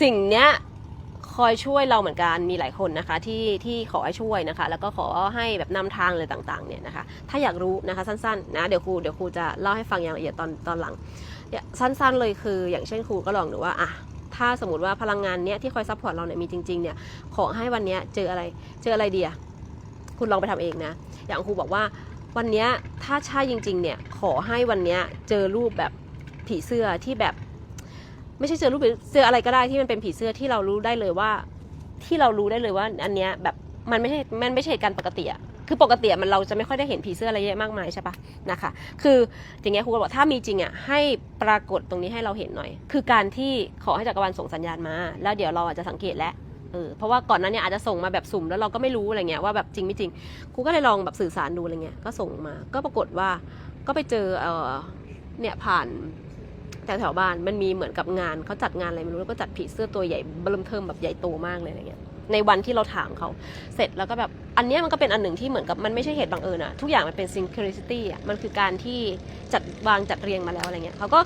สิ่งเนี้ยคอยช่วยเราเหมือนกันมีหลายคนนะคะที่ที่ขอให้ช่วยนะคะ แล้วก็ขอให้แบบนำทางเลยต่างๆเนี่ยนะคะถ้าอยากรู้นะคะสั้นๆนะเดี๋ยวครูเดี๋ยวครูจะเล่าให้ฟังอย่างละเอียดตอนตอนหลังสั้นๆเลยคือ อย่างเช่นครูก็ลองดูว่าอะถ้าสมมติว่าพลังงานเนี้ยที่คอยซัพพอร์ตเราเนี่ยมีจริงๆเนี่ยขอให้วันเนี้ยเจออะไรเจออะไรเดียคุณลองไปทำเองนะอย่างครูบอกว่าวันเนี้ยถ้าใช่จริงๆเนี่ยขอให้วันเนี้ยเจอรูปแบบผีเสื้อที่แบบ ไม่ใช่เจอรูปเสื้ออะไรก็ได้ที่มันเป็นผีเสื้อที่เรารู้ได้เลยว่า ที่เรารู้ได้เลยว่า อันเนี้ยแบบมันไม่ใช่มันไม่ใช่เหตุการณ์ปกติอะคือปกติมันเราจะไม่ค่อยได้เห็นผีเสื้ออะไรเยอะมากมายใช่ปะนะคะ คืออย่างเงี้ยครูก็บอกถ้ามีจริงอะให้ปรากฏตรงนี้ให้เราเห็นหน่อย คือการที่ขอให้จักรวาลส่งสัญญาณมา แล้วเดี๋ยวเราอาจจะสังเกตแล้วเออเพราะว่าก่อนนั้นเนี่ยอาจจะส่งมาแบบสุ่มแล้วเราก็ไม่รู้อะไรเงี้ยว่าแบบจริงไม่จริงครูก็เลยลองแบบสื่อสารดูอะไรเงี้ยก็ส่งมา ก็ปรากฏว่าก็ไปเจอเออเนี่ยผ่าน แถวๆบ้านมันมีเหมือนกับงานเขาจัดงานอะไรไม่รู้แล้วก็จัดผีเสื้อตัวใหญ่เบิ่มเทิมแบบใหญ่โตมากเลยอะไรเงี้ยในวันที่เราถามเขาเสร็จแล้วก็แบบอันนี้มันก็เป็นอันหนึ่งที่เหมือนกับมันไม่ใช่เหตุบังเอิญอะทุกอย่างมันเป็น synchronicity อะมันคือการที่จัดวางจัดเรียงมาแล้วอะไรเงี้ยเขาก็